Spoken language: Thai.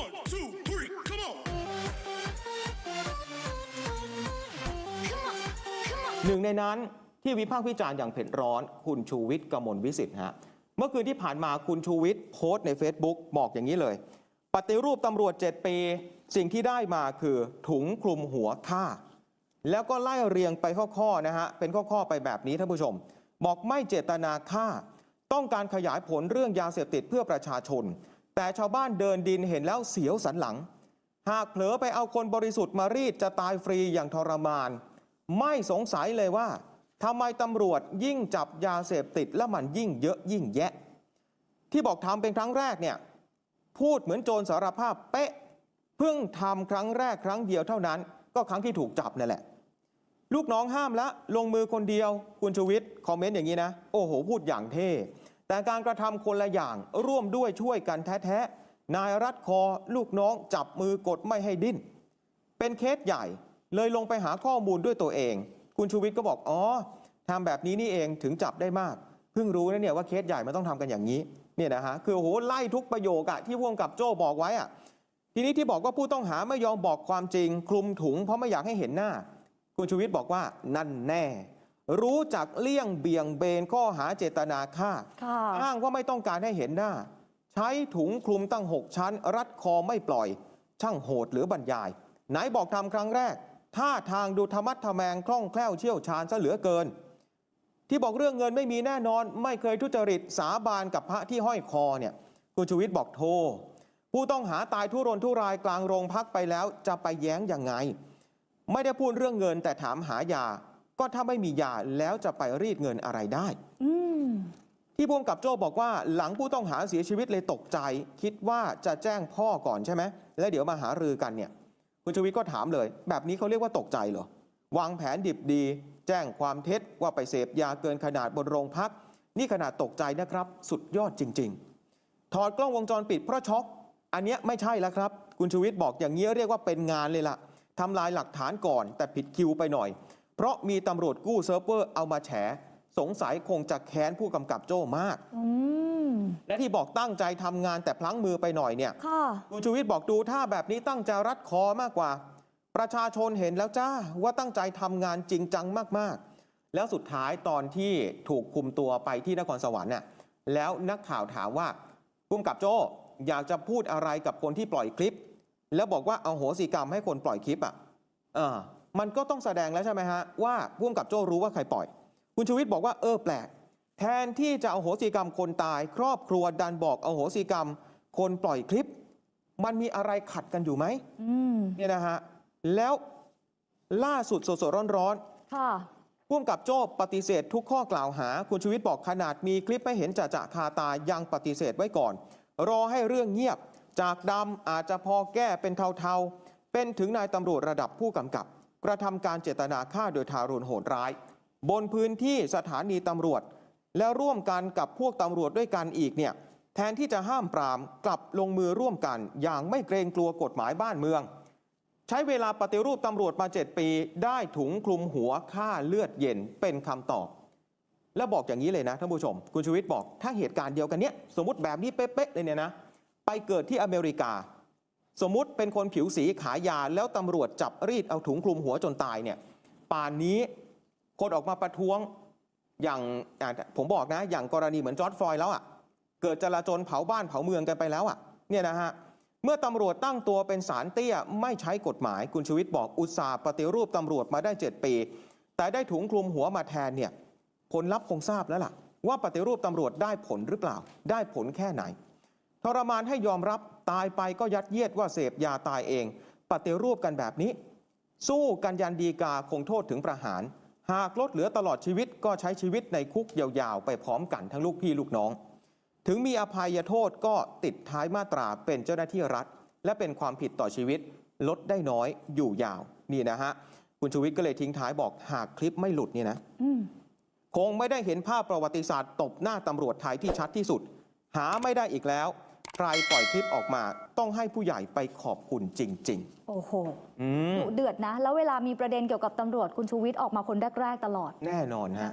One, two, three, come on. หนึ่งในนั้นที่วิพากษ์วิจารณ์อย่างเผ็ดร้อนคุณชูวิทย์กมลวิสิทธิ์ฮะเมื่อคืนที่ผ่านมาคุณชูวิทย์โพสต์ใน Facebook บอกอย่างนี้เลย ปฏิรูปตำรวจ 7 ปี สิ่งที่ได้มาคือถุงคลุมหัวฆ่า แล้วก็ไล่เรียงไปข้อๆนะฮะเป็นข้อๆไปแบบนี้ท่านผู้ชม บอกไม่เจตนาฆ่า ต้องการขยายผลเรื่องยาเสพติดเพื่อประชาชน แต่ชาวบ้านเดินดินเห็นแล้วเสียวสันหลัง หากเผลอไปเอาคนบริสุทธิ์มารีดจะตายฟรีอย่างทรมาน ไม่สงสัยเลยว่าทำไมตำรวจยิ่งจับยาเสพติดแล้วมันยิ่งเยอะยิ่งแยะ ที่บอกทำเป็นครั้งแรกเนี่ยพูดเหมือนโจรสารภาพเป๊ะเพิ่งทำครั้งแรกครั้งเดียวเท่านั้น ก็ครั้งที่ถูกจับนั่นแหละ ลูกน้องห้ามละลงมือคนเดียวคุณชูวิทย์คอมเมนต์อย่างนี้นะ โอ้โห พูดอย่างเท่ แต่การกระทำคนละอย่างร่วมด้วยช่วยกันแท้ๆนายรัดคอลูกน้องจับมือกดไม่ให้ดิ้น เป็นเคสใหญ่เลยลงไปหาข้อมูลด้วยตัวเอง คุณชูวิทย์ก็บอกอ๋อทำแบบนี้นี่เองถึงจับได้มากเพิ่งรู้นะเนี่ยว่าเคสใหญ่มันต้องทำกันอย่างนี้เนี่ยนะฮะคือโอ้โหไล่ทุกประโยคอะที่พ่วงกับโจ้บอกไว้อะทีนี้ที่บอกว่าผู้ต้องหาไม่ยอมบอกความจริง คลุมถุงเพราะไม่อยากให้เห็นหน้า คุณชูวิทย์บอกว่านั่นแน่ รู้จักเลี่ยงเบี่ยงเบนข้อหาเจตนาฆ่าค่ะอ้างว่าไม่ต้องการให้เห็นหน้า ใช้ถุงคลุมตั้ง6ชั้น รัดคอไม่ปล่อย ช่างโหดหรือบรรยาย ไหนบอกทำครั้งแรกท่าทางดูธรรมัดทะแมงคล่องแคล่วเชี่ยวชาญซะเหลือเกิน ที่บอกเรื่องเงินไม่มีแน่นอน ไม่เคยทุจริตสาบานกับพระที่ห้อยคอเนี่ยคุณชูวิทย์บอกโทผู้ต้องหาตายทุรนทุรายกลางโรงพักไปแล้วจะไปแย้งยังไง ไม่ได้พูดเรื่องเงินแต่ถามหายา ก็ถ้าไม่มียาแล้วจะไปรีดเงินอะไรได้อืมที่พ่วงกับโจ้บอกว่าหลังผู้ต้องหาเสียชีวิตเลยตกใจ คิดว่าจะแจ้งพ่อก่อนใช่ไหมแล้วเดี๋ยวมาหารือกันเนี่ย คุณชูวิทย์ก็ถามเลย แบบนี้เขาเรียกว่าตกใจเหรอวางแผนดิบดี แจ้งความเท็จว่าไปเสพยาเกินขนาดบนโรงพัก นี่ขนาดตกใจนะครับ สุดยอดจริง ๆ ถอดกล้องวงจรปิดเพราะช็อกอันเนี้ยไม่ใช่แล้วครับ คุณชูวิทย์บอกอย่างนี้เรียกว่าเป็นงานเลยล่ะทำลายหลักฐานก่อน แต่ผิดคิวไปหน่อยเพ ราะมีตำรวจกู้เซิร์ฟเวอร์เอามาแฉ สงสัยคงจะแค้นผู้กำกับโจ้มาก อืมและที่บอกตั้งใจทำงานแต่พลั้งมือไปหน่อยเนี่ยค่ะ คุณชูวิทย์บอกดูท่าแบบนี้ตั้งใจรัดคอมากกว่า ประชาชนเห็นแล้วจ้าว่าตั้งใจทำงานจริงจังมากๆ แล้วสุดท้ายตอนที่ถูกคุมตัวไปที่นครสวรรค์น่ะแล้วนักข่าวถามว่าพุ่มกับโจ้อยากจะพูดอะไรกับคนที่ปล่อยคลิป แล้วบอกว่าเอาโหสิกรรมให้คนปล่อยคลิปอะเออ มันก็ต้องแสดงแล้วใช่ไหมฮะว่าพุ่มกับโจ้รู้ว่าใครปล่อย คุณชูวิทย์บอกว่าเออแปลก แทนที่จะเอาโหสิกรรมคนตาย ครอบครัวดันบอกเอาโหสิกรรม คนปล่อยคลิป มันมีอะไรขัดกันอยู่ไหมอืมเนี่ยนะฮะแล้วล่าสุดสดๆร้อนค่ะๆพ่วงกับโจ้ปฏิเสธทุกข้อกล่าวหา คุณชูวิทย์บอกขนาดมีคลิปไม่เห็นจะจะคาตายังปฏิเสธไว้ก่อน รอให้เรื่องเงียบ จากดำอาจจะพอแก้เป็นเทาๆ เป็นถึงนายตำรวจระดับผู้กำกับ กระทำการเจตนาฆ่าโดยทารุณโหดร้าย บนพื้นที่สถานีตำรวจ และร่วมกันกับพวกตำรวจด้วยกันอีกเนี่ยแทนที่จะห้ามปรามกลับลงมือร่วมกัน อย่างไม่เกรงกลัวกฎหมายบ้านเมือง ใช้เวลาปฏิรูปตำรวจมา 7 ปี ได้ถุงคลุมหัวฆ่าเลือดเย็นเป็นคำตอบ แล้วบอกอย่างนี้เลยนะท่านผู้ชม คุณชูวิทย์บอกถ้าเหตุการณ์เดียวกันเนี้ยสมมติแบบนี้เป๊ะๆเลยเนี่ยนะไปเกิดที่อเมริกา สมมุติเป็นคนผิวสีขายยาแล้วตำรวจจับรีดเอาถุงคลุมหัวจนตายเนี่ยป่านนี้คนออกมาประท้วงอย่างผมบอกนะ อย่างกรณีเหมือนจอร์ดฟลอยแล้วอะ่ะเกิดจลาจลเผาบ้านเผาเมืองกันไปแล้วอะ่ะเนี่ยนะฮะเมื่อตำรวจตั้งตัวเป็นสารเตี้ยไม่ใช้กฎหมายคุณชูวิทย์บอกอุตสาห์ปฏิรูปตำรวจมาได้ 7 ปี แต่ได้ถุงคลุมหัวมาแทนเนี่ยผลลัพธ์คงทราบแล้วล่ะ ว่าปฏิรูปตำรวจได้ผลหรือเปล่า ได้ผลแค่ไหนทรมานให้ยอมรับ ตายไปก็ยัดเยียดว่าเสพยาตายเอง ปฏิรูปกันแบบนี้ สู้กันยันดีกาคงโทษถึงประหาร หากลดเหลือตลอดชีวิตก็ใช้ชีวิตในคุกยาวๆ ไปพร้อมกันทั้งลูกพี่ลูกน้อง ถึงมีอภัยโทษก็ติดท้ายมาตราเป็นเจ้าหน้าที่รัฐ และเป็นความผิดต่อชีวิต ลดได้น้อยอยู่ยาวนี่นะฮะคุณชูวิทย์ก็เลยทิ้งท้ายบอกหากคลิปไม่หลุดเนี่ยนะอืมคงไม่ได้เห็นภาพประวัติศาสตร์ตบหน้าตำรวจไทยที่ชัดที่สุด หาไม่ได้อีกแล้ว ใครปล่อยคลิปออกมาต้องให้ผู้ใหญ่ไปขอบคุณจริง โอ้โหๆ อืมดุเดือดนะ แล้วเวลามีประเด็นเกี่ยวกับตำรวจคุณชูวิทย์ออกมาคนแรก ๆ ตลอด แน่นอนฮะ